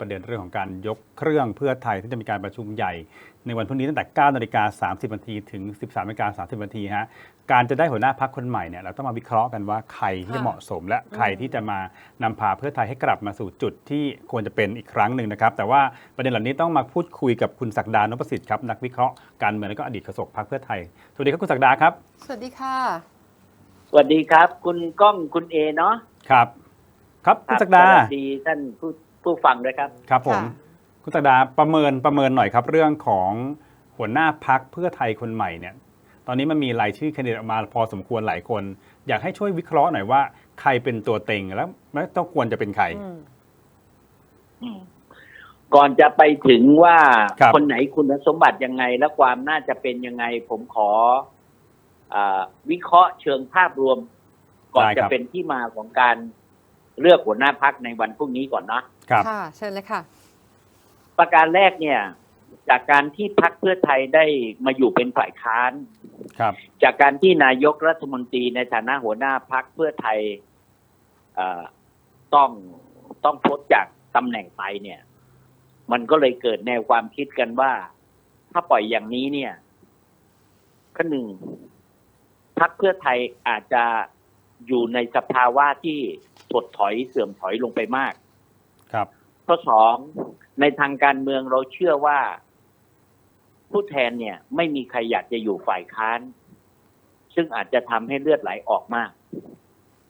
ประเด็นเรื่องของการยกเครื่องเพื่อไทยที่จะมีการประชุมใหญ่ ในวันพรุ่งนี้ตั้งแต่ 9 นาฬิกา 30 นาทีถึง 13 นาฬิกา 30 นาทีฮะการจะได้หัวหน้าพักคนใหม่เนี่ยเราต้องมาวิเคราะห์กันว่าใครที่จะค่ะเหมาะสม และใครที่จะมานำพาเพื่อไทยให้กลับมาสู่จุดที่ควรจะเป็นอีกครั้งหนึ่งนะครับแต่ว่าประเด็นเหล่านี้ต้องมาพูดคุยกับคุณศักดานพประสิทธิ์ครับนักวิเคราะห์การเมืองและก็อดีตโฆษกพรรคเพื่อไทยสวัสดีครับคุณศักดาครับ สวัสดีค่ะ สวัสดีครับ คุณก้องคุณเอเนาะครับ ครับคุณศักดาสวัสดีท่านผู้ ผู้ฟังด้วยครับ ครับผมค่ะคุณศักดาประเมินประเมินหน่อยครับ เรื่องของหัวหน้าพักเพื่อไทยคนใหม่เนี่ย ตอนนี้มันมีรายชื่อแคนดิเดตออกมาพอสมควรหลายคน อยากให้ช่วยวิเคราะห์หน่อยว่า ใครเป็นตัวเต็งแล้วแล้วต้องควรจะเป็นใครอืมก่อนจะไปถึงว่าครับคนไหนคุณสมบัติยังไง และความน่าจะเป็นยังไง ผมขออาวิเคราะห์เชิงภาพรวม ก่อนได้จะครับเป็นที่มาของการเลือกหัวหน้าพักในวันพรุ่งนี้ก่อนเนาะ ครับ ค่ะ เชิญเลยค่ะ ประการแรกเนี่ย จากการที่พักเพื่อไทยได้มาอยู่เป็นฝ่ายค้าน ครับ จากการที่นายกรัฐมนตรีในฐานะหัวหน้าพักเพื่อไทยเอ่อต้องต้องพ้นจากตำแหน่งไปเนี่ย มันก็เลยเกิดแนวความคิดกันว่า ถ้าปล่อยอย่างนี้เนี่ยข้อหนึ่งพักเพื่อไทยอาจจะอยู่ในสภาวะที่ถดถอยเสื่อมถอยลงไปมากครับ ข้อสองในทางการเมืองเราเชื่อว่า ผู้แทนเนี่ย ไม่มีใครอยากจะอยู่ฝ่ายค้าน ซึ่งอาจจะทำให้เลือดไหลออกมาก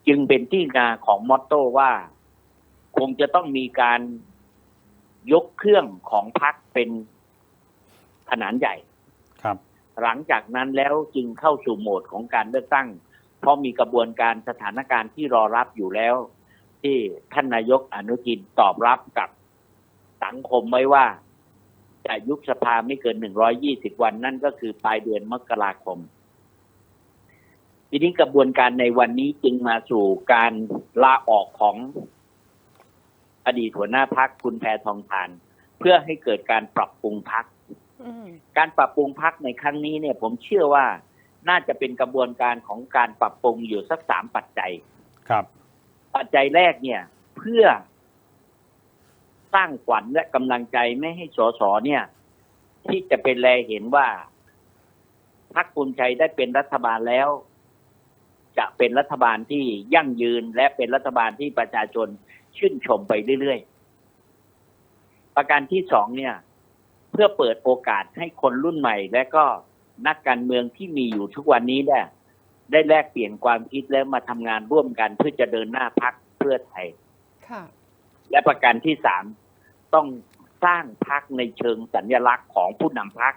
จึงเป็นที่มาของมอตโต้ว่า คงจะต้องมีการยกเครื่องของพรรคเป็นขนาดใหญ่ครับ หลังจากนั้นแล้วจึงเข้าสู่โหมดของการเลือกตั้ง เพราะมีกระบวนการสถานการณ์ที่รอรับอยู่แล้ว ที่ท่านนายกอนุทินตอบรับกับสังคมไว้ว่า จะยุบสภาไม่เกิน120วัน นั่นก็คือปลายเดือนมกราคม ทีนี้กระบวนการในวันนี้จึงมาสู่การลาออกของอดีตหัวหน้าพักคุณแพทองทาน เพื่อให้เกิดการปรับปรุงพักอืมการปรับปรุงพักในครั้งนี้เนี่ย ผมเชื่อว่าน่าจะเป็นกระบวนการของการปรับปรุงอยู่สักสามปัจจัย ครับ ปัจจัยแรกเนี่ย เพื่อสร้างขวัญและกำลังใจไม่ให้สสเนี่ย ที่จะเป็นแลเห็นว่าพักภูมิใจได้เป็นรัฐบาลแล้ว จะเป็นรัฐบาลที่ยั่งยืนและเป็นรัฐบาลที่ประชาชนชื่นชมไปเรื่อยๆ ประการที่สองเนี่ย เพื่อเปิดโอกาสให้คนรุ่นใหม่ และก็นักการเมืองที่มีอยู่ทุกวันนี้เนี่ย ได้แลกเปลี่ยนความคิดแล้วมาทำงานร่วมกันเพื่อจะเดินหน้าพักเพื่อไทย ค่ะ และประการที่สามต้องสร้างพักในเชิงสัญญลักษณ์ของผู้นำพัก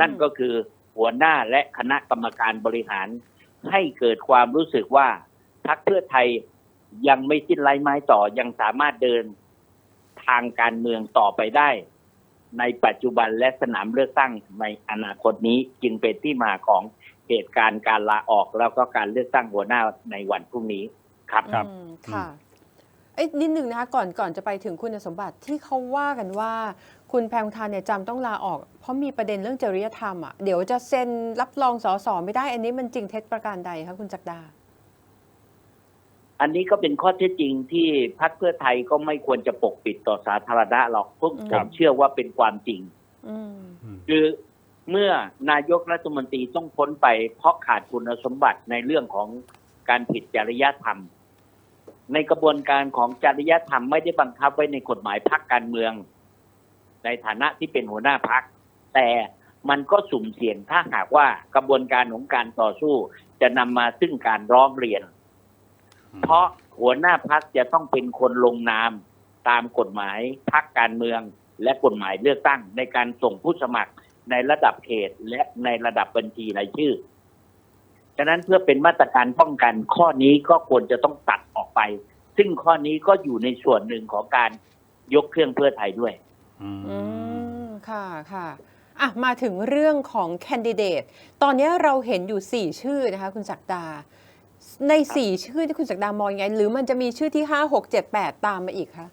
นั่นก็คือหัวหน้าและคณะกรรมการบริหาร ให้เกิดความรู้สึกว่าพักเพื่อไทยยังไม่สิ้นไร้ไม้ต่อยังสามารถเดินทางการเมืองต่อไปได้ ในปัจจุบันและสนามเลือกตั้งในอนาคตนี้จึงเป็นที่มาของ เหตุการณ์การลาออกแล้วก็การเลือกตั้งหัวหน้าในวันพรุ่งนี้ครับครับอืมค่ะเอ้ยนิดหนึ่งนะคะก่อนก่อนจะไปถึงคุณสมบัติที่เขาว่ากันว่า คุณแพงทานเนี่ยจำต้องลาออก เพราะมีประเด็นเรื่องจริยธรรมอะเดี๋ยวจะเซ็นรับรองสอสอไม่ได้ อันนี้มันจริงเท็จประการใดคะคุณจักดา อันนี้ก็เป็นข้อเท็จจริงที่พรรคเพื่อไทยก็ไม่ควรจะปกปิดต่อสาธารณะหรอกพวกอืมผมเชื่อว่าเป็นความจริง อืม อืม คือ เมื่อนายกรัฐมนตรีต้องพ้นไปเพราะขาดคุณสมบัติในเรื่องของการผิดจริยธรรม ในกระบวนการของจริยธรรมไม่ได้บังคับไว้ในกฎหมายพรรคการเมือง ในฐานะที่เป็นหัวหน้าพรรคแต่มันก็สุ่มเสี่ยงถ้าหากว่ากระบวนการของการต่อสู้จะนำมาซึ่งการร้องเรียน เพราะหัวหน้าพักจะต้องเป็นคนลงนามตามกฎหมายพักการเมืองและกฎหมายเลือกตั้งในการส่งผู้สมัคร ในระดับเขตและในระดับบัญชีรายชื่อ ฉะนั้นเพื่อเป็นมาตรการป้องกันข้อนี้ก็ควรจะต้องตัดออกไป ซึ่งข้อนี้ก็อยู่ในส่วนหนึ่งของการยกเครื่องเพื่อไทยด้วย อืมค่ะค่ะอะ มาถึงเรื่องของแคนดิเดต ตอนนี้เราเห็นอยู่ 4 ชื่อนะคะ คุณจักดา ใน 4 ชื่อที่คุณจักดามองยังไง หรือมันจะมีชื่อที่ 5 6 7 8 ตามมาอีกคะ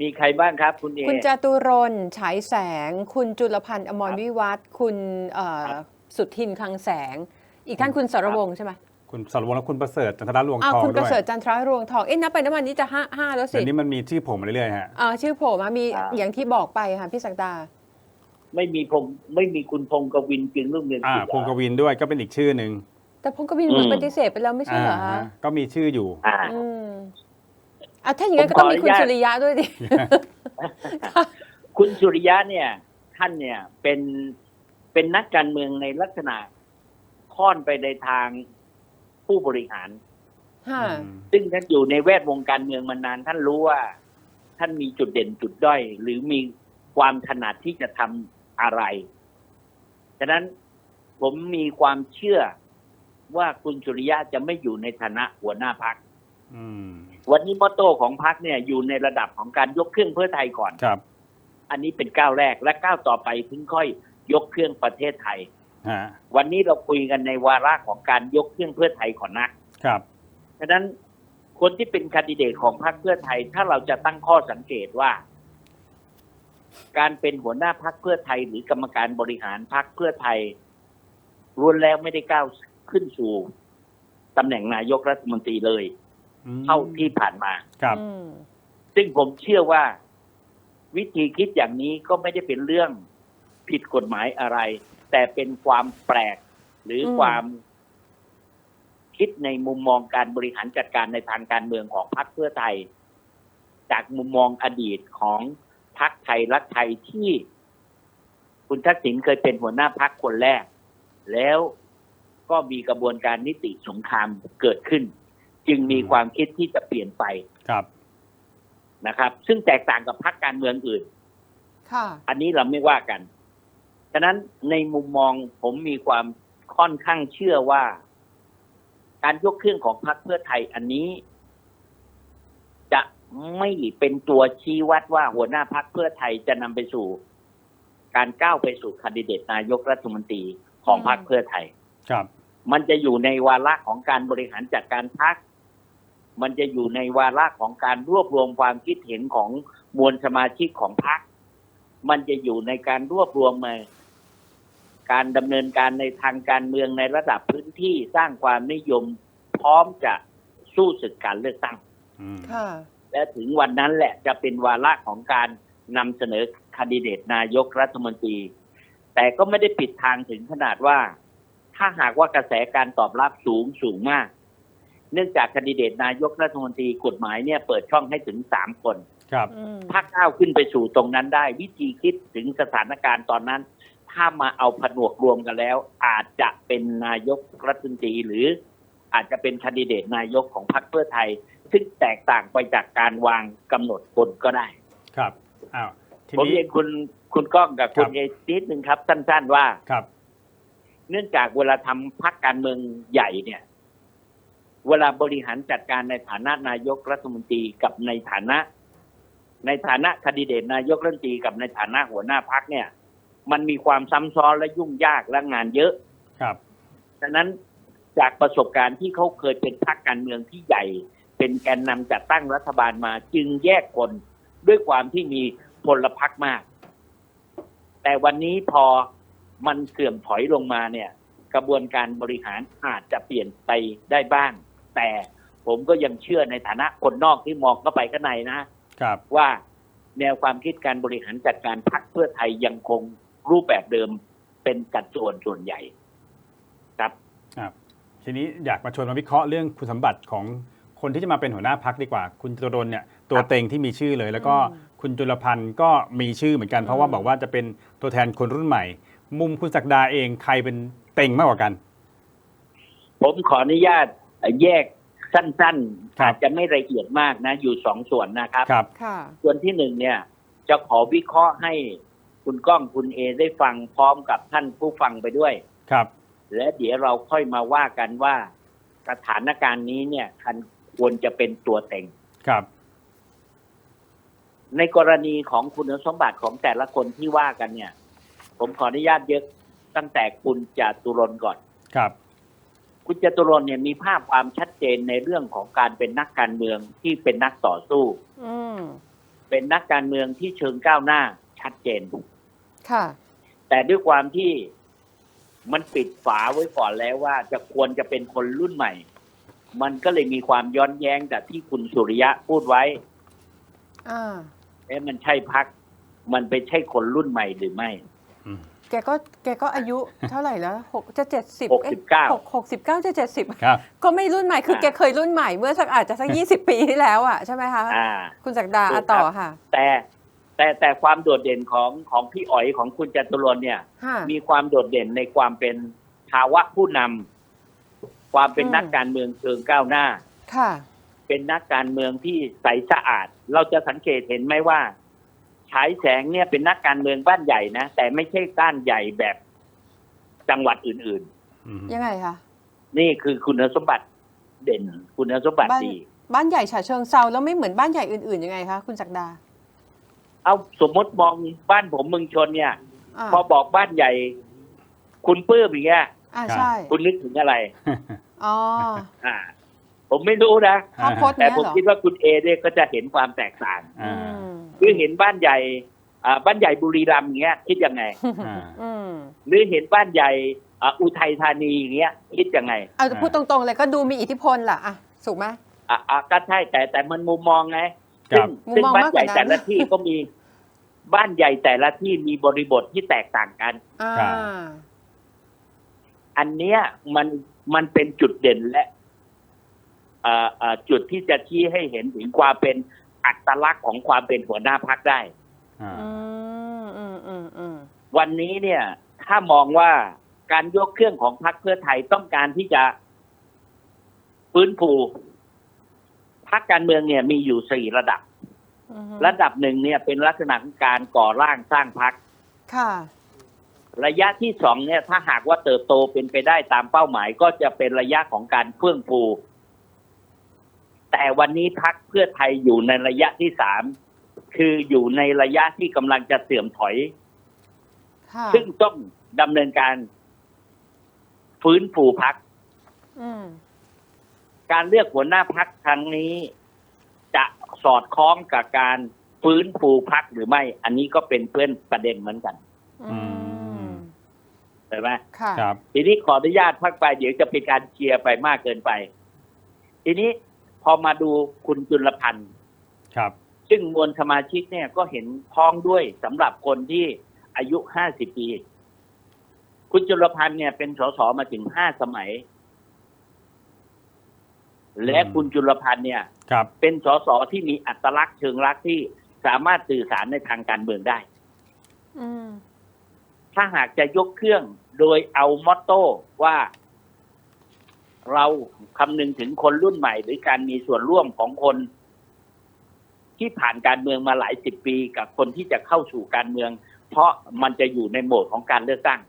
มีใครบ้างครับคุณเอคุณจตุรนต์ฉายแสง คุณจุลพันธ์อมรครับวิวัฒน์คุณเอ่อครับสุทินคลังแสง อีกท่านคุณสรวงศ์ใช่ไหมคุณสรวงศ์และคุณประเสริฐจันทรรวงอ่าทองคุณปด้ระวยเสริฐจันทรารวงทองเอ๊ะนับไปนับมานี้จะห้าห้าแล้วสิเดี๋ยวนี้มันมีชื่อผมมาเรื่อยๆฮะอ่าชื่อโผมมามีอ่าอย่างที่บอกไปค่ะพี่ศักดา ไม่มีพงไม่มีคุณพงศ์กวินจึงรุ่งเรืองอ่ากิจพงกวินด้วยก็เป็นอีกชื่อหนึ่งแต่พงกวินเหมือนอืมปฏิเสธไปแล้วไม่ใช่เหรออ่าคะฮะก็มีชื่ออยู่อ่า อืมอะถ้าอย่างนั้นผมก็ต้องมีขออนุคุณญาตสุริยะด้วยดิคุณสุริยะเนี่ย ท่านเนี่ย เป็นเป็นนักการเมืองในลักษณะค่อนไปในทางผู้บริหารค่ะซึ่งท่านอยู่ในแวดวงการเมืองมานาน ท่านรู้ว่า ท่านมีจุดเด่นจุดด้อย หรือมีความถนัดที่จะทำอะไร ฉะนั้นผมมีความเชื่อว่าคุณสุริยะจะไม่อยู่ในฐานะหัวหน้าพักอืม วันนี้มอตโต้ของพักเนี่ยอยู่ในระดับของการยกเครื่องเพื่อไทยก่อนครับ อันนี้เป็นก้าวแรกและก้าวต่อไปถึงค่อยยกเครื่องประเทศไทยฮะวันนี้เราคุยกันในวาระของการยกเครื่องเพื่อไทยก่อนนะครับฉะนั้นคนที่เป็นแคนดิเดตของพรรคเพื่อไทย ถ้าเราจะตั้งข้อสังเกตว่า การเป็นหัวหน้าพรรคเพื่อไทย หรือกรรมการบริหารพรรคเพื่อไทยล้วนแล้วไม่ได้ก้าวขึ้นสู่ตำแหน่งนายกรัฐมนตรีเลยอืม เท่าที่ผ่านมา ครับ อืมซึ่งผมเชื่อว่า วิธีคิดอย่างนี้ก็ไม่ได้เป็นเรื่องผิดกฎหมายอะไร แต่เป็นความแปลก หรืออมความคิดในมุมมองการบริหารจัดการในทางการเมืองของพรรคเพื่อไทย จากมุมมองอดีตของพรรคไทยรักไทยที่คุณทักษิณเคยเป็นหัวหน้าพรรคคนแรก แล้วก็มีกระบวนการนิติสงครามเกิดขึ้น จึงมีความคิดที่จะเปลี่ยนไปครับนะครับ ซึ่งแตกต่างกับพรรคการเมืองอื่น ค่ะ อันนี้เราไม่ว่ากัน ฉะนั้นในมุมมองผมมีความค่อนข้างเชื่อว่า การยกเครื่องของพรรคเพื่อไทยอันนี้ จะไม่เป็นตัวชี้วัดว่าหัวหน้าพรรคเพื่อไทยจะนำไปสู่ การก้าวไปสู่คันดิเดตนายกรัฐมนตรีของอืมพรรคเพื่อไทย ครับ มันจะอยู่ในวาระของการบริหารจัดการพรรค มันจะอยู่ในวาระของการรวบรวมความคิดเห็นของมวลสมาชิกของพรรคมันจะอยู่ในการรวบรวมมาการดำเนินการในทางการเมืองในระดับพื้นที่สร้างความนิยมพร้อมจะสู้ศึกการเลือกตั้งอืมค่ะและถึงวันนั้นแหละจะเป็นวาระของการนำเสนอคนดิเดตนายกรัฐมนตรี แต่ก็ไม่ได้ปิดทางถึงขนาดว่า ถ้าหากว่ากระแสการตอบรับสูงสูงมาก เนื่องจากคนดิเดตนายกรัฐมนตรีกฎหมายเนี่ยเปิดช่องให้ถึงสามคนครับอืมถ้าก้าวขึ้นไปสู่ตรงนั้นได้ วิธีคิดถึงสถานการณ์ตอนนั้น ถ้ามาเอาผนวกรวมกันแล้ว อาจจะเป็นนายกรัฐมนตรีหรืออาจจะเป็นคนดิเดตนายกของพรรคเพื่อไทย ซึ่งแตกต่างไปจากการวางกำหนดคนก็ได้ ครับอ้าวทีผมนี้เรียนคุณคุณก้องกับคุครัณบเอนิดนึงครับ สั้น ๆ ว่าครับ เนื่องจากเวลาทำพรรคการเมืองใหญ่เนี่ย เวลาบริหารจัดการในฐานะนายกรัฐมนตรีกับในฐานะ ในฐานะคนดิเดตนายกรัฐมนตรีกับในฐานะหัวหน้าพรรคเนี่ย มันมีความซ้ำซ้อนและยุ่งยากและงานเยอะครับฉะนั้นจากประสบการณ์ที่เขาเคยเป็นพรรคการเมืองที่ใหญ่ เป็นแกนนำจัดตั้งรัฐบาลมาจึงแยกคนด้วยความที่มีพลพรรคมาก แต่วันนี้พอมันเสื่อมถอยลงมาเนี่ย กระบวนการบริหารอาจจะเปลี่ยนไปได้บ้าง แต่ผมก็ยังเชื่อในฐานะคนนอกที่มองเข้าไปข้างในนะครับว่าแนวความคิดการบริหารจัดการพรรคเพื่อไทยยังคงรูปแบบเดิมเป็นกัดส่วนส่วนใหญ่ ครับครับ ทีนี้อยากมาชวนมาวิเคราะห์เรื่องคุณสมบัติของคนที่จะมาเป็นหัวหน้าพักดีกว่า คุณจตุรนเนี่ยตัวเต็งที่มีชื่อเลย แล้วก็อืมคุณจุลพันธ์ก็มีชื่อเหมือนกันเพราะว่าอืมบอกว่าจะเป็นตัวแทนคนรุ่นใหม่ มุมคุณศักดาเองใครเป็นเต็งมากกว่ากัน ผมขออนุญาต แยกสั้นๆครับอาจจะไม่ละเอียดมากนะ อยู่สองส่วนนะครับครับ ค่ะส่วนที่หนึ่งเนี่ย จะขอวิเคราะห์ให้คุณก้องคุณเอได้ฟังพร้อมกับท่านผู้ฟังไปด้วย ครับ และเดี๋ยวเราค่อยมาว่ากันว่าสถานการณ์นี้เนี่ยคันควรจะเป็นตัวเต็ง ครับ ในกรณีของคุณสมบัติของแต่ละคนที่ว่ากันเนี่ย ผมขออนุญาตเยอะตั้งแต่คุณจตุรนต์ก่อน ครับ คุณจตุรนต์เนี่ยมีภาพความชัดเจนในเรื่องของการเป็นนักการเมืองที่เป็นนักต่อสู้อืมเป็นนักการเมืองที่เชิงก้าวหน้าชัดเจนค่ะ แต่ด้วยความที่มันปิดฝาไว้ก่อนแล้วว่าจะควรจะเป็นคนรุ่นใหม่ มันก็เลยมีความย้อนแย้งจากที่คุณสุริยะพูดไว้อ่าเอ๊ะมันใช่พัก มันเป็นใช่คนรุ่นใหม่หรือไม่อืม แกก็แกก็อายุเท่าไหร่แล้วหกจะเจ็ดสิบหกสิบเก้าหกหกสิบเก้าจะเจ็ดสิบครับ ก็ไม่รุ่นใหม่คืออ่าแกเคยรุ่นใหม่เมื่อสักอาจจะสักยี่สิบปีที่แล้วอะใช่ไหมคะ อ่า คุณศักดาถูกอะต่อครับค่ะแต่แต่แต่ความโดดเด่นของของพี่อ๋อยของคุณจตุรนต์เนี่ย ค่ะ มีความโดดเด่นในความเป็นภาวะผู้นำความเป็นอืม นักการเมืองเชิงก้าวหน้า ค่ะ เป็นนักการเมืองที่ใสสะอาด เราจะสังเกตเห็นไหมว่า ฉายแสงเนี่ยเป็นนักการเมืองบ้านใหญ่นะแต่ไม่ใช่บ้านใหญ่แบบจังหวัดอื่นอืมยังไงคะๆนี่คือคุณสมบัติเด่น คุณสมบัติบ้านดีบ้านใหญ่ฉะเชิงเซาแล้วไม่เหมือนบ้านใหญ่อื่นๆยังไงคะคุณศักดา เอาสมมติมองบ้านผมเมืองชนเนี่ยอ่าพอบอกบ้านใหญ่ คุณปื้มอย่างเงี้ยอ่าใช่ คุณนึกถึงอะไรอ๋ออ่า ผมไม่รู้นะภาพพจน์แต่เนี้ยผมเหรอคิดว่าคุณเอเนี่ยก็จะเห็นความแตกต่าง อือ่าม หรือเห็นบ้านใหญ่อ่าบ้านใหญ่บุรีรัมย์อย่างเงี้ย คิดยังไงอ่าอืมหรือเห็นบ้านใหญ่อ่าอุทัยธานีอย่างเงี้ย คิดยังไงเอาจะพูดตรงๆเลยก็ดูมีอิทธิพลล่ะอะถูกไหมอะอะก็ใช่แต่แต่มันมุมมองไงครัซึ่บงมุมซึ่งมองบ้านมากใหกญ่ว่านั้นแต่ละที่ก็มีบ้านใหญ่แต่ละที่มีบริบทที่แตกต่างกันอ่าครับอันเนี้ยมันมันเป็นจุดเด่นและอ่าอ่าจุดที่จะชี้ให้เห็นถึงความเป็น อัตลักษณ์ของความเป็นหัวหน้าพักได้อ่าอืมอืมอืมอืมวันนี้เนี่ย ถ้ามองว่าการยกเครื่องของพรรคเพื่อไทยต้องการที่จะฟื้นฟูพรรคการเมืองเนี่ยมีอยู่สี่ระดับอืมระดับหนึ่งเนี่ยเป็นลักษณะของการก่อร่างสร้างพรรคค่ะ ระยะที่สองเนี่ย ถ้าหากว่าเติบโตเป็นไปได้ตามเป้าหมาย ก็จะเป็นระยะของการเฟื่องฟู แต่วันนี้พรรคเพื่อไทยอยู่ในระยะที่สามคืออยู่ในระยะที่กำลังจะเสื่อมถอย ค่ะซึ่งต้องดำเนินการ ฟื้นฟูพัก อืมการเลือกหัวหน้าพักครั้งนี้ จะสอดคล้องกับการฟื้นฟูพักหรือไม่ อันนี้ก็เป็นเพื่อนประเด็นเหมือนกันอืมใช่ไหมค่ะ ครับ ทีนี้ขออนุญาตพักไปเดี๋ยวจะเป็นการเชียร์ไปมากเกินไป ทีนี้พ อมาดูคุณจุลพันธ์ครับ ซึ่งมวลสมาชิกเนี่ยก็เห็นพ้องด้วยสำหรับคนที่อายุห้าสิบปี คุณจุลพันธ์เนี่ยเป็นสสมาถึงห้าสมัย และอืมคุณจุลพันธ์เนี่ยครับเป็นสสที่มีอัตลักษณ์เชิงลักษณ์ที่สามารถสื่อสารในทางการเมืองได้อืมถ้าหากจะยกเครื่องโดยเอามอตโต้ว่า เราคำนึงถึงคนรุ่นใหม่ หรือการมีส่วนร่วมของคน ที่ผ่านการเมืองมาหลายสิบปีกับคนที่จะเข้าสู่การเมือง เพราะมันจะอยู่ในโหมดของการเลือกตั้ง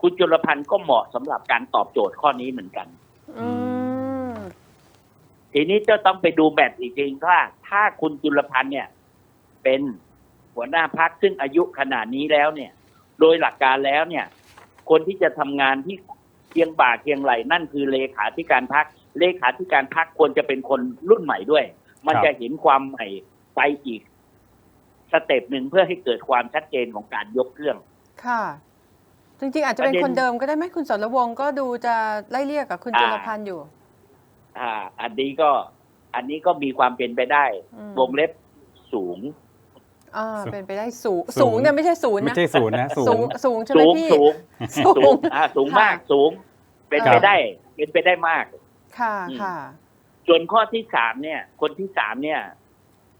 คุณจุลพันธ์ก็เหมาะสำหรับการตอบโจทย์ข้อนี้เหมือนกันทีนี้จะต้องไปดูแบบอีกทีว่าถ้าคุณจุลพันธ์เนี่ย เป็นหัวหน้าพักซึ่งอายุขนาดนี้แล้วเนี่ย โดยหลักการแล้วเนี่ย คนที่จะทำงานที่ เคียงบ่าเคียงไหลนั่นคือเลขาธิการพักเลขาธิการพักควรจะเป็นคนรุ่นใหม่ด้วย มันครับจะเห็นความใหม่ไปอีก สเต็ปหนึ่งเพื่อให้เกิดความชัดเจนของการยกเครื่อง ค่ะ จริงๆ อาจจะเป็นประเด็นคนเดิมก็ได้ไหมคุณสรวงศ์ก็ดูจะไล่เรียกกับคุณอ่าจุลพันธ์อยู่ อ่า อันนี้ก็ อันนี้ก็มีความเป็นไปได้อืมวงเล็บสูง อ่าเป็นไปได้สูงสูงสูงเนี่ยไม่ใช่ศูนย์ไม่นะใช่ศูนย์นะสูสูงงสูงใช่ไหมสูงพี่สูงสูสูงงอ่าสูงมากค่ะสูง เป็นครัไปบได้ เป็นไปได้มาก ค่ะอืมค่ะ ส่วนข้อที่สามเนี่ย คนที่สามเนี่ย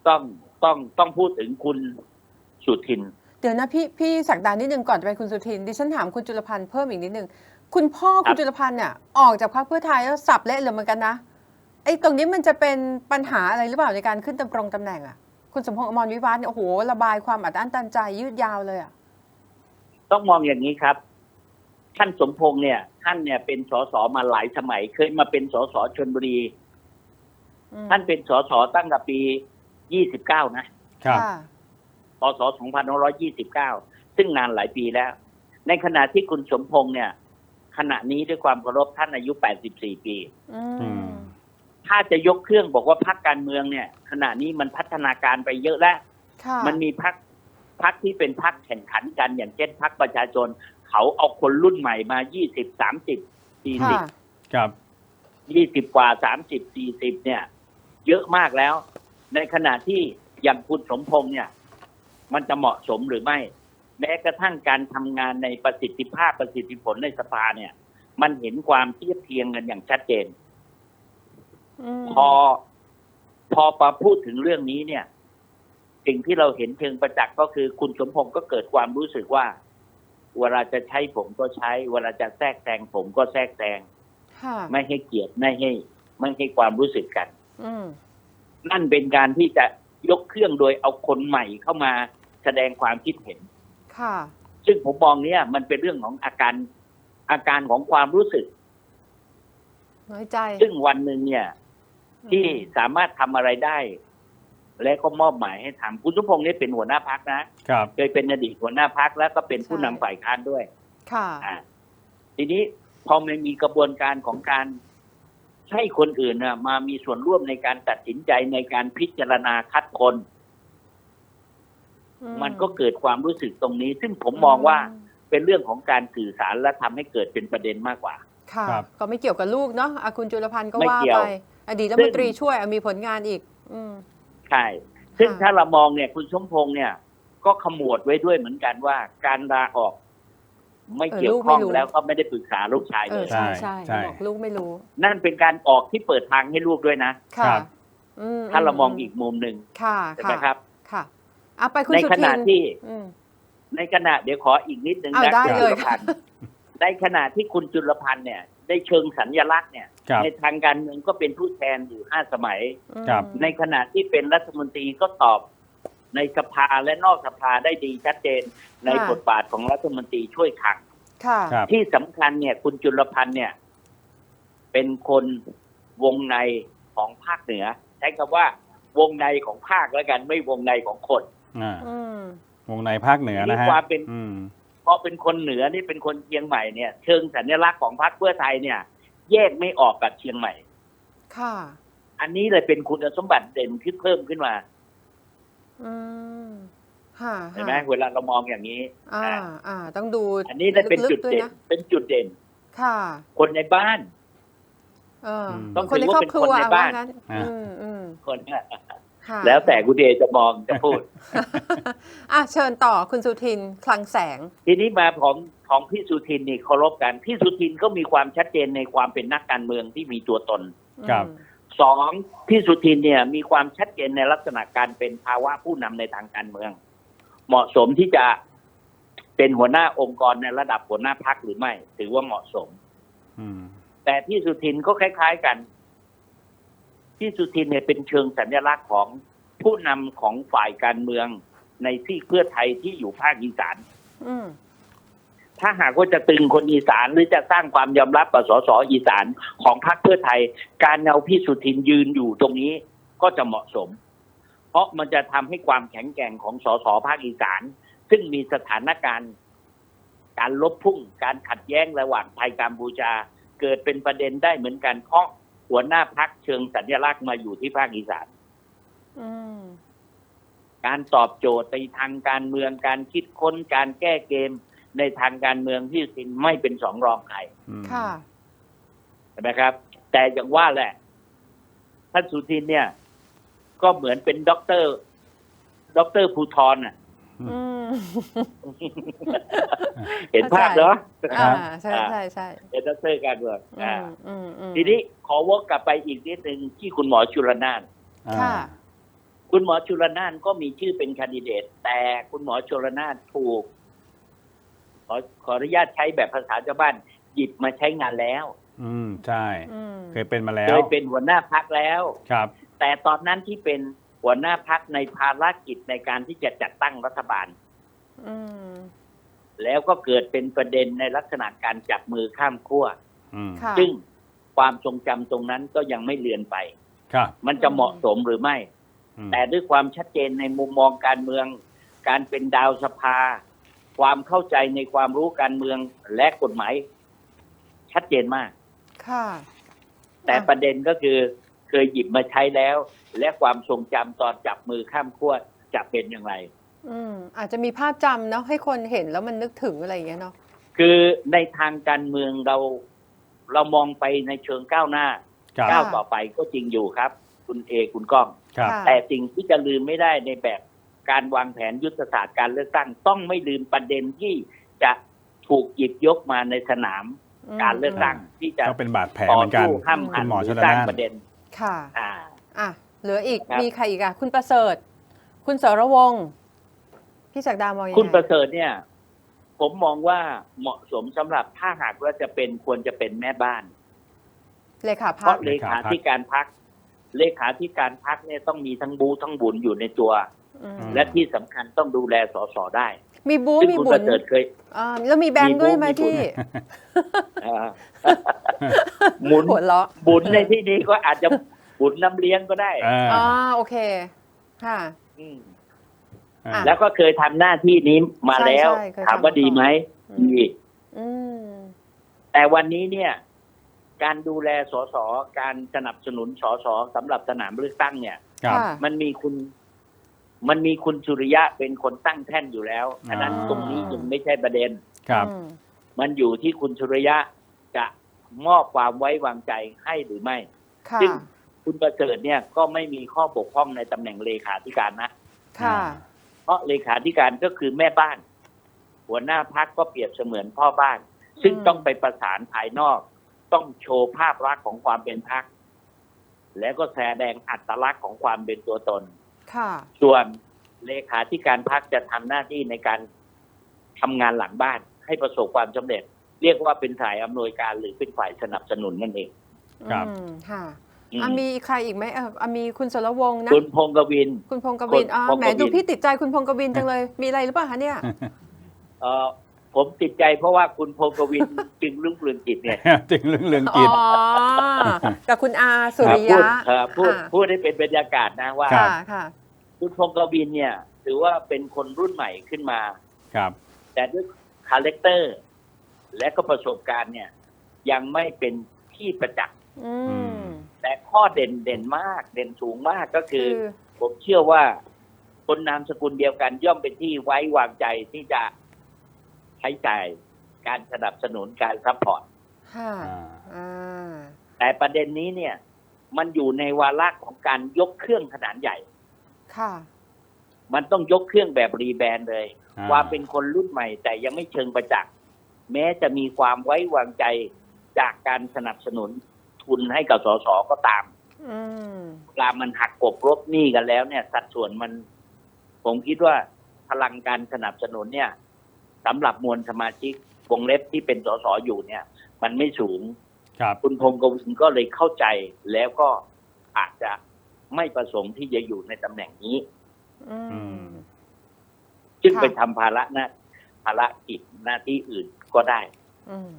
ต้องต้องต้องพูดถึงคุณสุทิน เดี๋ยวนะพี่พี่ศักดานิดนึงก่อนจะไปคุณสุทินดิฉันถามคุณจุลพันธ์เพิ่มอีกนิดนึงคุณพ่อครัคุณบจุลพันธ์เนี่ยออกจากพรรคเพื่อไทยแล้วสับเละเลยเหมือนกันนะไอ้ตรงนี้มันจะเป็นปัญหาอะไรหรือเปล่าในการขึ้นดำรงตำแหน่งอะ คุณสมพงษ์อมรวิวัฒน์เนี่ยโอ้โหระบายความอัดอั้นตันใจยืดยาวเลยอะต้องมองอย่างนี้ครับ ท่านสมพงษ์เนี่ย ท่านเนี่ยเป็นสสมาหลายสมัย เคยมาเป็นสสชนบุรีอืมท่านเป็นสสตั้งแต่ปี 29 นะครับค่ะพศ2529 ซึ่งนานหลายปีแล้ว ในขณะที่คุณสมพงษ์เนี่ย ขณะนี้ด้วยความเคารพท่านอายุ 84 ปี อือืมม ถ้าจะยกเครื่องบอกว่าพักการเมืองเนี่ย ขณะนี้มันพัฒนาการไปเยอะแล้วค่ะมันมีพักพักที่เป็นพักแข่งขันกันอย่างเช่นพักประชาชน เขาเอาคนรุ่นใหม่มายี่สิบสามสิบสี่สิค่ะบครับยี่สิบกว่าสามสิบสี่สิบเนี่ย เยอะมากแล้ว ในขณะที่อย่างคุณสมพงษ์เนี่ย มันจะเหมาะสมหรือไม่ แม้กระทั่งการทำงานในประสิทธิภาพประสิทธิผลในสภาเนี่ย มันเห็นความเทียบเทียงกันอย่างชัดเจนม พอ พอมาพูดถึงเรื่องนี้เนี่ย สิ่งที่เราเห็นเชิงประจักษ์ก็คือคุณสมพงษ์ก็เกิดความรู้สึกว่า เวลาจะใช้ผมก็ใช้ เวลาจะแทรกแซงผมก็แทรกแซงค่ะไม่ให้เกียรติไม่ให้ไม่ให้ความรู้สึกกันอืมนั่นเป็นการที่จะยกเครื่องโดยเอาคนใหม่เข้ามาแสดงความคิดเห็น ค่ะ ซึ่งผมมองเนี่ย มันเป็นเรื่องของอาการอาการของความรู้สึก น้อยใจ ซึ่งวันหนึ่งเนี่ย ที่สามารถทำอะไรได้ และก็มอบหมายให้ทำคุณสมพงษ์นี่เป็นหัวหน้าพักนะครับเคยเป็นอดีตหัวหน้าพักแล้วก็เป็นผู้นำฝ่ายค้านด้วย ค่ะอ่าทีนี้พอมันมีกระบวนการของการให้คนอื่นน่ะมามีส่วนร่วมในการตัดสินใจในการพิจารณาคัดคนอืมันก็เกิดความรู้สึกตรงนี้ ซึ่งผมมองว่าเป็นเรื่องของการสื่อสารและทำให้เกิดเป็นประเด็นมากกว่า ค่ะครับก็ไม่เกี่ยวกับลูกเนาะอะคุณจุลพันธ์ก็ไม่ว่าเกี่ยวไป อดีตรัฐมนตรีช่วยอะมีผลงานอีก อืมใช่ ซึ่งค่ะถ้าเรามองเนี่ยคุณสมพงษ์เนี่ย ก็ขมวดไว้ด้วยเหมือนกันว่า การลาออก ไม่เกี่ยวข้องแล้วก็ไม่ได้ปรึกษาลูกชายเอเลอยใช่ใช่ใช่บอกลูกไม่รู้ นั่นเป็นการออกที่เปิดทางให้ลูกด้วยนะค่ะครับอืมถ้าเรามองอีกมุมหนึ่งค่ะใช่ไหมครับ ค่ะอะไปคุณในสุขทิณะนที่อืมในขณะเดี๋ยวขออีกนิดนึงเอานะได้คุณเลจุยลพันธ์ในขณะที่คุณจุลพันธ์เนี่ย ได้เชิงสัญญลักษณ์เนี่ยครับในทางการเมืองก็เป็นผู้แทนอยู่ห้าสมัย ครับอืมในขณะที่เป็นรัฐมนตรีก็ตอบในสภาและนอกสภาได้ดีชัดเจนในบทบาทของรัฐมนตรีช่วยขังค่ะครับ ที่สำคัญเนี่ย คุณจุลพันธ์เนี่ย เป็นคนวงในของภาคเหนือ ใช้คำว่าวงในของภาคแล้วกันไม่วงในของคน อ่าอืมวงในภาคเหนือนะฮะมีความเป็น อืมเพ ราะเป็นคนเหนือนี่เป็นคนเชียงใหม่เนี่ย เชิงสัญลักษณ์ของพรรคเพื่อไทยเนี่ย แยกไม่ออกกับเชียงใหม่ ค่ะ อันนี้เลยเป็นคุณสมบัติเด่นที่เพิ่มขึ้นมา อืมค่ะเห็นไหมเวลาเรามองอย่างนี้ อ่า อ่าอ่าต้องดู อันนี้เลยเป็นจุดลึกๆด้วยเด่นนะเป็นจุดเด่น ค่ะ คนในบ้านเออมต้องคนในถือครว่าอบครัวเป็นคนในว่าบ้านงั้นอ่าอืมอืมคนเนี่ย ค่ะแล้วแต่คุณเดชจะมองจะพูด อะเชิญต่อคุณสุทินคลังแสง ทีนี้มาของของพี่สุทินนี่เคารพกันพี่สุทินก็มีความชัดเจนในความเป็นนักการเมืองที่มีตัวตนครับอืมสองพี่สุทินเนี่ยมีความชัดเจนในลักษณะการเป็นภาวะผู้นำในทางการเมือง เหมาะสมที่จะเป็นหัวหน้าองค์กรในระดับหัวหน้าพักหรือไม่ ถือว่าเหมาะสม อืม แต่พี่สุทินก็คล้าย ๆ กัน พี่สุทินเนี่ยเป็นเชิงสัญลักษณ์ของผู้นำของฝ่ายการเมืองในที่เพื่อไทยที่อยู่ภาคอีสาน อืม ถ้าหากว่าจะตึงคนอีสานหรือจะสร้างความยอมรับกับสสอีสานของพรรคเพื่อไทย การเอาพี่สุทินยืนอยู่ตรงนี้ก็จะเหมาะสม เพราะมันจะทำให้ความแข็งแกร่งของสสภาคอีสาน ซึ่งมีสถานการณ์ การลบพุ่ง การขัดแย้งระหว่างไทยกัมพูชา เกิดเป็นประเด็นได้เหมือนกันเพราะ หัวหน้าพักเชิงสัญลักษณ์มาอยู่ที่ภาคอีสานอืมการตอบโจทย์ในทางการเมืองการคิดค้นการแก้เกมในทางการเมืองที่สินไม่เป็นสองรองใครอืมค่ะใช่ไหมครับ แต่อย่างว่าแหละท่านสุทินเนี่ย ก็เหมือนเป็นด็อกเตอร์ด็อกเตอร์ภูทรน่ะ อืมเห็นภาพเนาะอ่าใช่ใช่ใช่เป็นด็อกเตอร์การเมืองอือ่ามอืมอืมทีนี้ขอวกกลับไปอีกนิดหนึ่งที่คุณหมอชุลนานอ่าค่ะคุณหมอชุลนานก็มีชื่อเป็นแคนดิเดต แต่คุณหมอชุลนานถูก ขอขออนุญาตใช้แบบภาษาชาวบ้าน หยิบมาใช้งานแล้ว อืมใช่อืมเคยเป็นมาแล้เควยเป็นหัวหน้าพักแล้ว ครับ แต่ตอนนั้นที่เป็น หัวหน้าพักในภารกิจในการที่จะจัดตั้งรัฐบาลอืมแล้วก็เกิดเป็นประเด็นในลักษณะการจับมือข้ามขั้วอืมค่ะซึ่งความทรงจำตรงนั้นก็ยังไม่เลือนไปครับมันจะเหมาะสมหรือไม่อืมแต่ด้วยความชัดเจนในมุมมองการเมือง การเป็นดาวสภา ความเข้าใจในความรู้การเมืองและกฎหมาย ชัดเจนมาก ค่ะ แต่อะประเด็นก็คือ เคยหยิบมาใช้แล้ว และความทรงจำตอนจับมือข้ามขั้วจะเป็นอย่างไร อืมอาจจะมีภาพจำเนาะให้คนเห็นแล้วมันนึกถึงอะไรอย่างเงี้ยเนาะคือในทางการเมืองเราเรามองไปในเชิงก้าวหน้าครับก้าวต่อไปก็จริงอยู่ครับ คุณเอคุณก้อง ครับค่ะแต่สิ่งที่จะลืมไม่ได้ในแบบการวางแผนยุทธศาสตร์การเลือกตั้ง ต้องไม่ลืมประเด็นที่จะถูกหยิบยกมาในสนามการเลือกตั้งที่จะก็เป็นบาดแผลต่เหอมือนกันสู้ห้ามคุหันณหมอหชรืนอสร้างน่าน ประเด็น ค่ะ อ่า อะ เหลืออีก ครับ มีใครอีกอะ คุณประเสริฐ คุณสรวงศ์พี่ศักดามองยังไง คุณประเสริฐเนี่ย ผมมองว่าเหมาะสมสำหรับถ้าหากว่าจะเป็นควรจะเป็นแม่บ้าน เลขาเพพัราะกเลขาธิการพัก เลขาธิการพักเนี่ยต้องมีทั้งบูทั้งบุญอยู่ในตัว อืมอืมและที่สำคัญต้องดูแลสสได้ มีบู๊ซึ่งมีคุณบุปญระเสริฐเคย อ่าแล้วมีแบงค์ด้วยไหมมีบุญ พี่เอ่อหมุนหัวเราะบุญในที่นี้ก็อาจจะบุญน้ำเลี้ยงก็ได้อ่าอ่าโอเค ค่ะ อืมอ่าอะแล้วก็เคยทำหน้าที่นี้มาแล้ว ใช่ใช่เคยถามว่าทำมาดีไหมก่อนดี อืมแต่วันนี้เนี่ย การดูแลสสการสนับสนุนสสสำหรับสนามเลือกตั้งเนี่ย ครับ ค่ะ มันมีคุณ มันมีคุณสุริยะเป็นคนตั้งแท่นอยู่แล้วอันนั้นอ่าตรงนี้ยังไม่ใช่ประเด็น ครับ อืมมันอยู่ที่คุณสุริยะจะมอบความไว้วางใจให้หรือไม่ ค่ะ ซึ่งคุณประเสริฐเนี่ยก็ไม่มีข้อบกพร่องในตำแหน่งเลขาธิการนะ ค่ะ เพราะเลขาธิการก็คือแม่บ้าน หัวหน้าพักก็เปรียบเสมือนพ่อบ้าน ซึ่งอืม ต้องไปประสานภายนอก ต้องโชว์ภาพลักษณ์ของความเป็นพัก แล้วก็แสดงอัตลักษณ์ของความเป็นตัวตน ค่ะส่วนเลขาธิการพักจะทำหน้าที่ในการทำงานหลังบ้าน ให้ประสบความสำเร็จ เรียกว่าเป็นฝ่ายอำนวยการหรือเป็นฝ่ายสนับสนุนนั่นเองครับอืมค่ะอืมอะมีใครอีกไหมเอออะมีคุณสรวงศ์นะคุณพงกวิน คุณพงกวินคุณอ่าพงกวินแหมดูพี่ติดใจคุณพงกวินจังเลย มีอะไรหรือเปล่าคะเนี่ยเอ่อ ผมติดใจเพราะว่าคุณพงกวิน จึงรุ่งเรืองกิจเนี่ยจริงเรื่องเรื่องอ๋กินอกับคุณอาสุริพูดยะเอ่อพูดอ่าพูดให้เป็นบรรยากาศนะว่าครัค่ะบค่ะคุณพงกวินเนี่ย ถือว่าเป็นคนรุ่นใหม่ขึ้นมา ครับ แต่ด้วยคาแรคเตอร์ และก็ประสบการณ์เนี่ย ยังไม่เป็นที่ประจักษ์อืมแต่ข้อเด่นเด่นมาก เด่นสูงมากก็คืคืออผมเชื่อว่าคนนามสกุลเดียวกันย่อมเป็นที่ไว้วางใจที่จะ ใช้จ่ายการสนับสนุนการซัพพอร์ต ค่ะอ่าอ่าแต่ประเด็นนี้เนี่ย มันอยู่ในวาระของการยกเครื่องขนาดใหญ่ ค่ะ มันต้องยกเครื่องแบบรีแบรนด์เลย อ่า ความเป็นคนรุ่นใหม่ แต่ยังไม่เชิงประจักษ์แม้จะมีความไว้วางใจจากการสนับสนุนทุนให้กับสสก็ตาม อืม เวลามันหักกบลบหนี้กันแล้วเนี่ย สัดส่วนมัน ผมคิดว่าพลังการสนับสนุนเนี่ย สำหรับมวลสมาชิกวงเล็บที่เป็นสสอยู่เนี่ย มันไม่สูงครับคุณพงศ์กวินก็เลยเข้าใจแล้วก็อาจจะไม่ประสงค์ที่จะอยู่ในตำแหน่งนี้ อือืมมซึ่งค่ะไปทำภาระหน้าภาระกิจหน้าที่อื่นก็ได้ อืม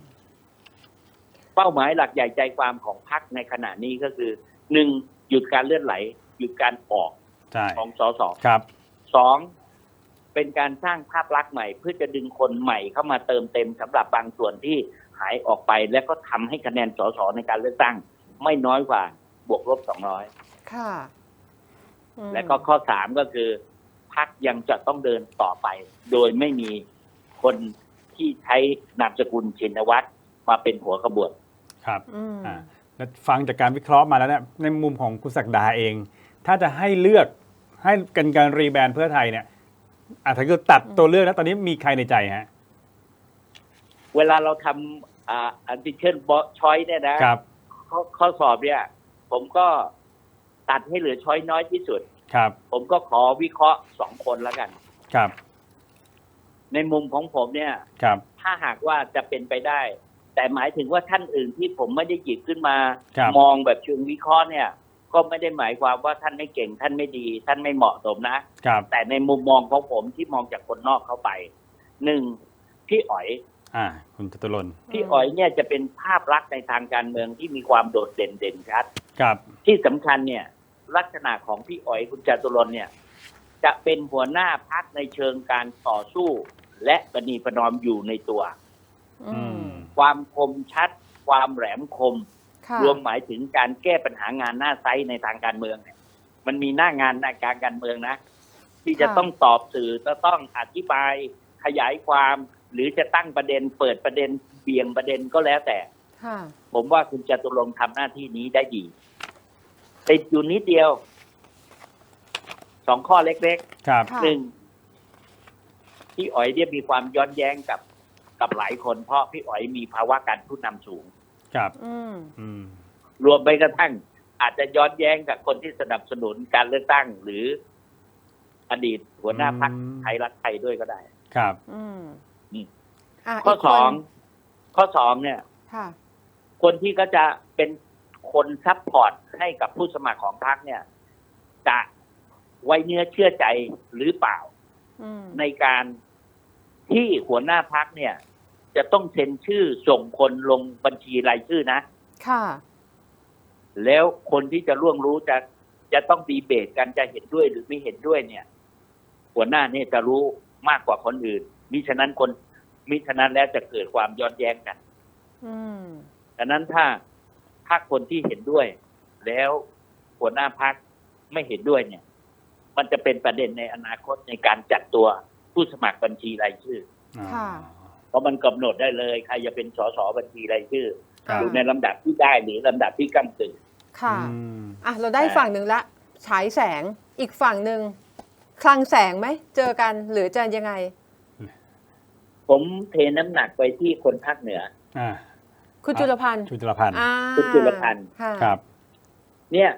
เป้าหมายหลักใหญ่ใจความของพรรคในขณะนี้ก็คือหนึ่งหยุดการเลื่อนไหล หยุดการออกใช่ของสสครับสอง เป็นการสร้างภาพลักษณ์ใหม่ เพื่อจะดึงคนใหม่เข้ามาเติมเต็มสำหรับบางส่วนที่หายออกไป และก็ทำให้คะแนนสสในการเลือกตั้ง ไม่น้อยกว่าบวกลบสองร้อยค่ะอืมและก็ข้อสามก็คือพักยังจะต้องเดินต่อไป โดยไม่มีคนที่ใช้นามสกุลชินวัตรมาเป็นหัวขบวนครับอืมอ่าแล้วฟังจากการวิเคราะห์มาแล้วเนี่ยในมุมของคุณศักดาเอง ถ้าจะให้เลือกให้กันการรีแบรนด์เพื่อไทยเนี่ย อาจจะคือตัดตัวเลือกแล้วตอนนี้มีใครในใจฮะ เวลาเราทำอ่าอันติเช่นบอช้อยเนี่ยนะครับ ข้อข้อสอบเนี่ย ผมก็ตัดให้เหลือช้อยน้อยที่สุด ครับ ผมก็ขอวิเคราะห์สองคนแล้วกัน ครับ ในมุมของผมเนี่ย ครับ ถ้าหากว่าจะเป็นไปได้ แต่หมายถึงว่าท่านอื่นที่ผมไม่ได้หยิบขึ้นมา ครับ มองแบบเชิงวิเคราะห์เนี่ย ก็ไม่ได้หมายความว่าท่านไม่เก่งท่านไม่ดี ท่านไม่เหมาะสมนะ ครับแต่ในมุมมองของผมที่มองจากคนนอกเข้าไปหนึ่งพี่อ๋อย อ่า คุณจตุรนต์พี่อ๋อยเนี่ยจะเป็นภาพลักษณ์ในทางการเมืองที่มีความโดดเด่นเด่นชัดครับ ที่สำคัญเนี่ย ลักษณะของพี่อ๋อยคุณจตุรนต์เนี่ย จะเป็นหัวหน้าพักในเชิงการต่อสู้ และประนีประนอมอยู่ในตัวอือืมมความคมชัด ความแหลมคมค่ะ รวมหมายถึงการแก้ปัญหางานหน้าไซต์ในทางการเมืองเนี่ยมันมีหน้างานในการการเมืองนะ ที่จะต้องตอบสื่อจะต้องอธิบายขยายความ หรือจะตั้งประเด็น เปิดประเด็นเบี่ยงประเด็นก็แล้วแต่ค่ะผมว่าคุณจตุรงค์ทำหน้าที่นี้ได้ดีติดอยู่นิดเดียวสองข้อเล็กครับค่ะๆหนึ่งพี่อ๋อยเนี่ยมีความย้อนแย้งกับกับหลายคนเพราะพี่อ๋อยมีภาวะการผู้นำสูง ครับอืมอืม รวมไปกระทั่ง อาจจะย้อนแย้งกับคนที่สนับสนุนการเลือกตั้งหรือ อดีตหัวหน้าพรรคอืม ไทยรักไทยด้วยก็ได้ ครับ อืมอืม อะข้อกคนสองข้อสองเนี่ย ค่ะ คนที่ก็จะเป็นคนซัพพอร์ตให้กับผู้สมัครของพรรคเนี่ย จะไว้เนื้อเชื่อใจหรือเปล่า อืมในการที่หัวหน้าพักเนี่ย จะต้องเซ็นชื่อส่งคนลงบัญชีรายชื่อนะ ค่ะ แล้วคนที่จะร่วงรู้จะจะต้องดีเบตกันจะเห็นด้วยหรือไม่เห็นด้วยเนี่ย หัวหน้าเนี่ยจะรู้มากกว่าคนอื่น มิฉะนั้นคนมิฉะนั้นแล้วจะเกิดความย้อนแย้งกัน อืมดังนั้นถ้าถ้าคนที่เห็นด้วย แล้วหัวหน้าพักไม่เห็นด้วยเนี่ย มันจะเป็นประเด็นในอนาคตในการจัดตัวผู้สมัครบัญชีรายชื่อ ค่ะ เพราะมันกำหนดได้เลย ใครจะเป็นสสบัญชีรายชื่อครับอยู่ในลำดับที่ได้หรือลำดับที่ก้ากึ่งค่ะอืมอะเราได้อ่าฝั่งหนึ่งละฉายแสงอีกฝั่งหนึ่งคลังแสงไหมเจอกันหรือจะยังไง ผมเทน้ำหนักไปที่คนภาคเหนืออ่าคุณครับจุลพันธ์ชุจุลพันธ์อ่าคุณจุลพันธ์ค่ะครับ เนี่ย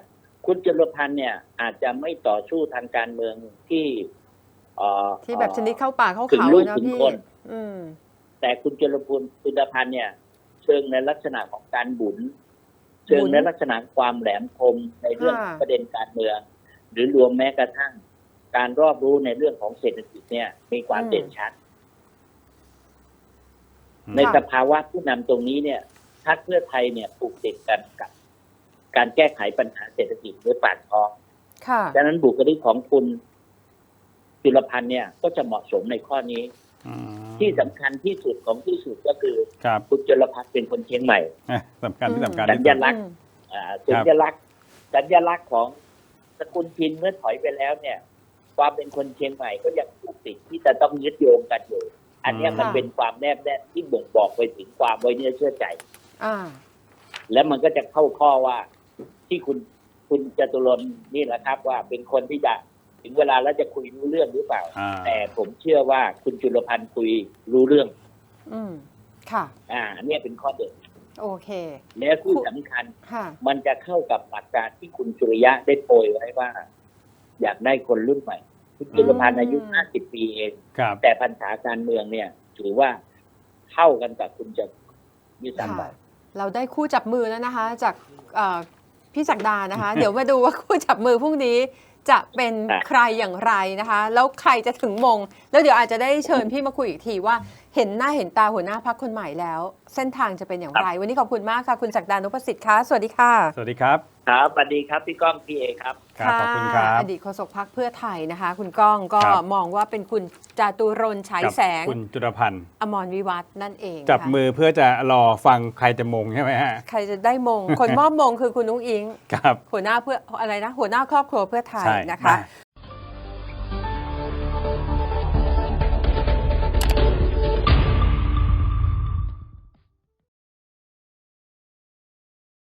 คุณจุลพันธ์เนี่ย อาจจะไม่ต่อสู้ทางการเมืองที่เอ่อที่แบบชนิดเข้าป่าเข้าถึงเขาลูกอะเนอะถึงพี่คนอืม แต่คุณจุลพุนจุลพันธ์เนี่ย เชิงในลักษณะของการบุญเชิงบุญในลักษณะความแหลมคมในเรื่องค่ะประเด็นการเมือง หรือรวมแม้กระทั่ง การรอบรู้ในเรื่องของเศรษฐกิจเนี่ย มีความเด่นชัด ในสภาวะผู้นำตรงนี้เนี่ยพรรคเพื่อไทยเนี่ยผูกติดกันกับ การแก้ไขปัญหาเศรษฐกิจหรือปากท้องค่ะดังนั้นบุคลิกของคุณจุลพันธ์เนี่ย ก็จะเหมาะสมในข้อนี้อืม ที่สำคัญที่สุดของที่สุดก็คือครับคุณจุลพันธ์เป็นคนเชียงใหม่อะสำคัญที่สำคัญสัที่ญสุดลักษณ์อืมอ่าสัญลักษณ์ สัญลักษณ์ของสกุลชินเมื่อถอยไปแล้วเนี่ย ความเป็นคนเชียงใหม่ก็ยังผูกติดที่จะต้องยึดโยงกันอยู่ อันเนี้ยอืมมันเป็นความแนบแน่นที่บ่งบอกไปถึงความไว้เนื้อเชื่อใจอ่าแล้วมันก็จะเข้าข้อว่าที่คุณคุณจตุรนต์นี่แหละครับ ว่าเป็นคนที่จะ ถึงเวลาแล้วจะคุยรู้เรื่องหรือเปล่า อ่า แต่ผมเชื่อว่าคุณจุลพันธ์คุยรู้เรื่อง อืมค่ะ อ่าเนี่ยเป็นข้อเด่นโอเค แล้วที่สำคัญ ค่ะ มันจะเข้ากับหลักการที่คุณสุริยะได้โปรยไว้ว่า อยากได้คนรุ่นใหม่ คุณจุลพันธ์อายุ 50 ปีเอง ครับแต่พันษาการเมืองเนี่ย ถือว่าเท่ากันกับคุณจะมีสัมค่ะบัติเราได้คู่จับมือแล้วนะคะ จากเอ่อพี่ศักดานะคะ เดี๋ยวมาดูว่าคู่จับมือพรุ่งนี้ จะเป็นครับใครอย่างไรนะคะ แล้วใครจะถึงมง แล้วเดี๋ยวอาจจะได้เชิญพี่มาคุยอีกทีว่า เห็นหน้าเห็นตาหัวหน้าพักคนใหม่แล้ว เส้นทางจะเป็นอย่างไร วันนี้ขอบคุณมากค่ะ คุณศักดานุประสิทธิ์ค่ะสวัสดีค่ะ สวัสดีครับ ครับสวัสดีครับพี่ก้องพี่เอครับครับขอบคุณครับอดีตโฆษกพักเพื่อไทยนะคะ คุณก้องก็ครับมองว่าเป็นคุณจาตุรนต์ฉายกับแสง คุณจุลพันธ์อมรวิวัฒน์นั่นเองจับค่ะมือเพื่อจะรอฟังใครจะมงใช่ไหมฮะใครจะได้มง คนมอบมงคือคุณนุ้งอิงครับหัวหน้าเพื่ออะไรนะ หัวหน้าครอบครัวเพื่อไทยใช่นะคะมา